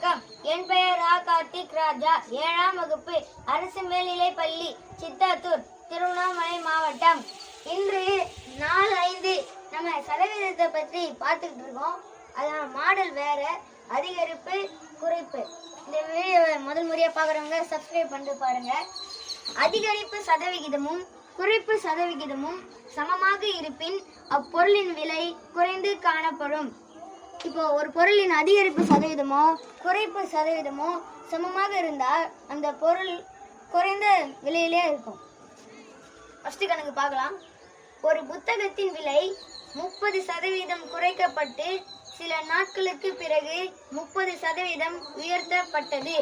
வணக்கம். என் பெயர் ஆ கார்த்திக் ராஜா. ஏழாம் வகுப்பு அரசு மேல்நிலைப் பள்ளி சித்தாத்தூர் திருவண்ணாமலை மாவட்டம். இன்று நாலு ஐந்து. நம்ம சதவீதத்தை பற்றி பார்த்துக்கிட்டு இருக்கோம். அதான் மாடல் வேற அதிகரிப்பு குறைப்பு. இந்த வீடியோவை முதல் முறையாக பார்க்குறவங்க சப்ஸ்கிரைப் பண்ணிட்டு பாருங்க. அதிகரிப்பு சதவிகிதமும் குறைப்பு சதவிகிதமும் சமமாக இருப்பின் அப்பொருளின் விலை குறைந்து காணப்படும். இப்போ ஒரு பொருளின் அதிகரிப்பு சதவீதமோ குறைப்பு சதவீதமோ சமமாக இருந்தால் அந்த பொருள் குறைந்த விலையிலே இருக்கும். ஃபஸ்ட்டு கணக்கு பார்க்கலாம். ஒரு புத்தகத்தின் விலை முப்பது சதவீதம் குறைக்கப்பட்டு சில நாட்களுக்கு பிறகு முப்பது சதவீதம் உயர்த்தப்பட்டது.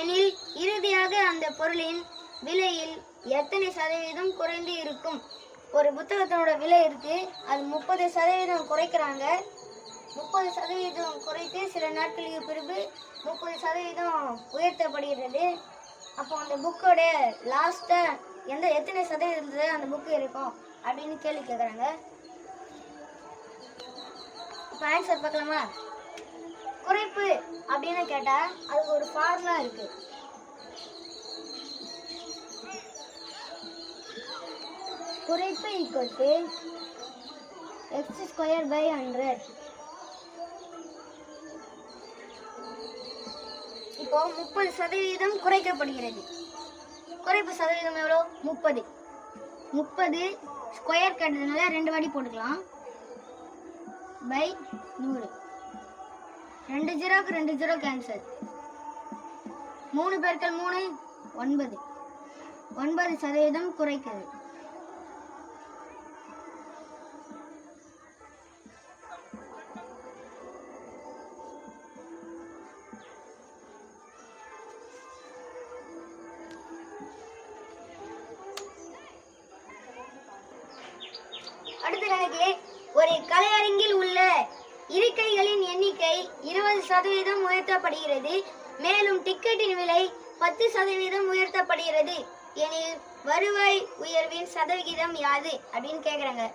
எனில் இறுதியாக அந்த பொருளின் விலையில் எத்தனை சதவீதம் குறைந்து இருக்கும்? ஒரு புத்தகத்தினோட விலை இருக்கு. அது முப்பது சதவீதம் குறைக்கிறாங்க. முப்பது சதவீதம் குறைத்து சில நாட்களுக்கு பிறகு முப்பது சதவீதம் உயர்த்தப்படுகிறது. அப்போ அந்த புக்கோட லாஸ்ட்டாக எந்த எத்தனை சதவீதத்தில் அந்த புக்கு இருக்கும் அப்படின்னு கேள்வி கேட்குறாங்க இப்போ ஆன்சர் பார்க்கலாமா? குறைப்பு அப்படின்னு கேட்டால் அது ஒரு ஃபார்முலா இருக்கு. குறைப்பு equal to X square by hundred இப்போ முப்பது சதவீதம் குறைக்கப்படுகிறது. குறைப்பு சதவீதம் எவ்வளோ? முப்பது. முப்பது ஸ்கொயர் கட்டுறதுனால ரெண்டு வாடி போட்டுக்கலாம். பை நூறு. ரெண்டு ஜீரோக்கு ரெண்டு ஜீரோ கேன்சல் மூணு பேர்கள் மூணு ஒன்பது. ஒன்பது சதவீதம் குறைக்கிறது. அடுத்த ஒரு கலையரங்கில் உள்ள இருக்கைகளின் எண்ணிக்கை இருபது சதவீதம் உயர்த்தப்படுகிறது. மேலும் டிக்கெட்டின் விலை பத்து சதவீதம் உயர்த்தப்படுகிறது. எனில் வருவாய் உயர்வின் சதவிகிதம் யாது அப்படின்னு கேட்குறாங்க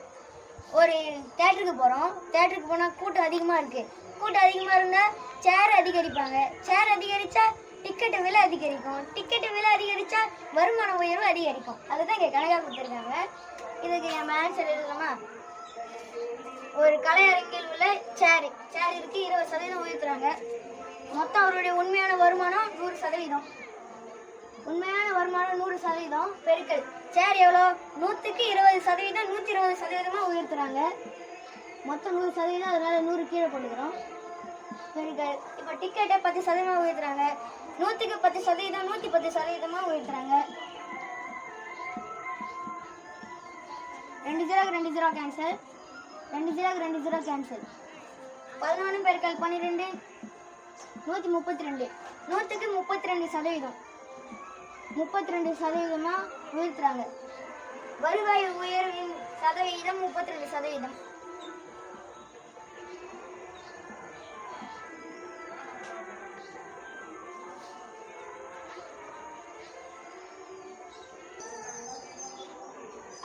ஒரு தேட்டருக்கு போகிறோம் தேட்டருக்கு போனால் கூட்டம் அதிகமாக இருக்குது கூட்டம் அதிகமாக இருந்தால் சேர் அதிகரிப்பாங்க. சேர் அதிகரித்தா டிக்கெட்டு விலை அதிகரிக்கும். டிக்கெட்டு விலை அதிகரித்தா வருமான உயர்வு அதிகரிக்கும். அதுதான் இங்கே கணக்காக கொடுத்துருக்காங்க. இதுக்கு நம்ம ஆன்சர் எழுதலாமா? ஒரு கலையரங்கில் உள்ள சேரி சேர் இருபது சதவீதம் உயர்த்துறாங்க. மொத்தம் அவருடைய உண்மையான வருமானம் நூறு சதவீதம். உண்மையான வருமானம் நூறு சதவீதம். பெருக்கல். சேர் எவ்வளோ? நூற்றுக்கு இருபது சதவீதம் நூற்றி இருபது சதவீதமாக உயர்த்துறாங்க. மொத்தம் நூறு சதவீதம் அதனால் நூறு கீழே போட்டுக்கிறோம். பெருக்கல். இப்போ டிக்கெட்டை பத்து சதவீதமாக உயர்த்துறாங்க. நூற்றுக்கு பத்து சதவீதம் நூற்றி பத்து சதவீதமாக உயர்த்துறாங்க. ரெண்டு ஜீரோக்கு ரெண்டு ஜீரோ கேன்சல் ரெண்டு ஜீரோக்கு ரெண்டு ஜீரோ கேன்சல் பதினொன்று பெருக்கல் பன்னிரெண்டு நூற்றி முப்பத்தி ரெண்டு நூற்றுக்கு முப்பத்தி ரெண்டு சதவீதம் முப்பத்தி ரெண்டு சதவீதமாக உயர்த்துறாங்க. வருவாய் உயர்வின் சதவீதம் முப்பத்தி ரெண்டு சதவீதம்.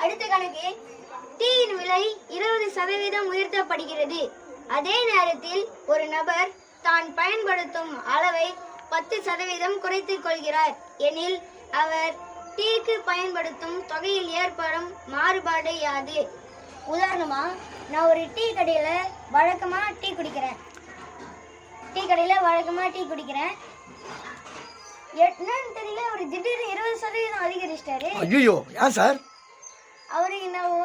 அடுத்த கணக்கு. டீயின் விலை இருபது சதவீதம் உயர்த்தப்படுகிறது. அதே நேரத்தில் ஒரு நபர் தான் பயன்படுத்தும் அளவை பத்து சதவீதம் குறைத்துக் கொள்கிறார். எனில் அவர் டீக்கு பயன்படுத்தும் தொகையில் ஏற்படும் மாறுபாடு யாது? உதாரணமா நான் ஒரு டீ கடையில வழக்கமா டீ குடிக்கிறேன். டீ கடையில வழக்கமா டீ குடிக்கிறேன். என்னன்னு தெரியல ஒரு திடீர்னு இருபது சதவீதம் அதிகரிச்சிட்டாரு. ஐயோ ஏன் சார்? அவரு என்னவோ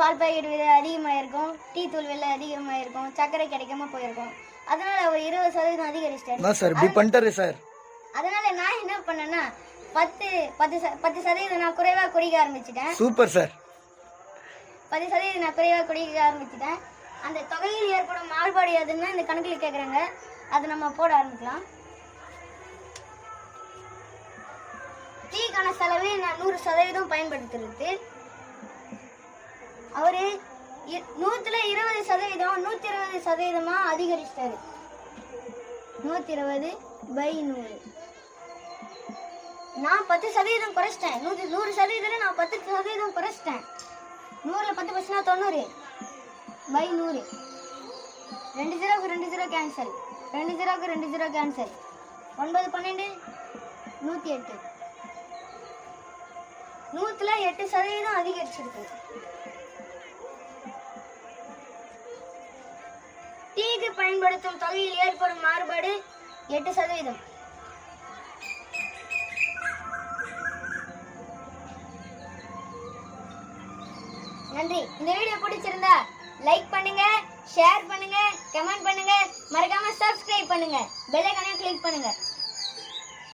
பால் பாக்கெட் விலை அதிகமாக இருக்கும் டீ தூள் விலை அதிகமாக இருக்கும் சர்க்கரை கிடைக்காம போயிருக்கும். அதனால அவர் இருபது சதவீதம் அதிகரிச்சிட்டாரு. சார் இப்படி பண்ணிட்டாரு சார். அதனால நான் என்ன பண்ணேன்னா பத்து பத்து பத்து சதவீதம் நான் குறைவா குடிக்க ஆரம்பிச்சிட்டேன். Super sir. பத்து சதவீதம் நான் குறைவா குடிக்க ஆரம்பிச்சிட்டேன். அந்த தொகையில் ஏற்படும் மாறுபாடு எதுன்னு இந்த கணக்கில் கேட்குறாங்க அதை நம்ம போட ஆரம்பிக்கலாம். டீக்கான செலவு நான் நூறு சதவீதம் பயன்படுத்துறது. அவர் இ- இருபது சதவீதம் நூற்றி இருபது சதவீதமாக அதிகரிச்சிட்டாரு. நூற்றி இருபது பை நூறு. நான் பத்து சதவீதம் குறைச்சிட்டேன். நூற்றி நூறு சதவீதம் நான் பத்து சதவீதம் குறைச்சிட்டேன். நூறில் பத்து பர்சன்ட் தொண்ணூறு. பை நூறு. ரெண்டு ஜீரோக்கு ரெண்டு ஜீரோ கேன்சல் ரெண்டு ஜீரோக்கு ரெண்டு ஜீரோ கேன்சல் ஒன்பது பன்னெண்டு நூற்றி எட்டு. நூற்றில் எட்டு சதவீதம் அதிகரிச்சிருக்கு. டீக்கு பயன்படுத்தும் தொகையில் ஏற்படும் மாறுபாடு எட்டு சதவீதம். நன்றி. இந்த வீடியோ பிடிச்சிருந்தா லைக் பண்ணுங்க ஷேர் பண்ணுங்க கமெண்ட் பண்ணுங்க. மறக்காம சப்ஸ்கிரைப் பண்ணுங்க. பெல் ஐகானையும் கிளிக் பண்ணுங்க.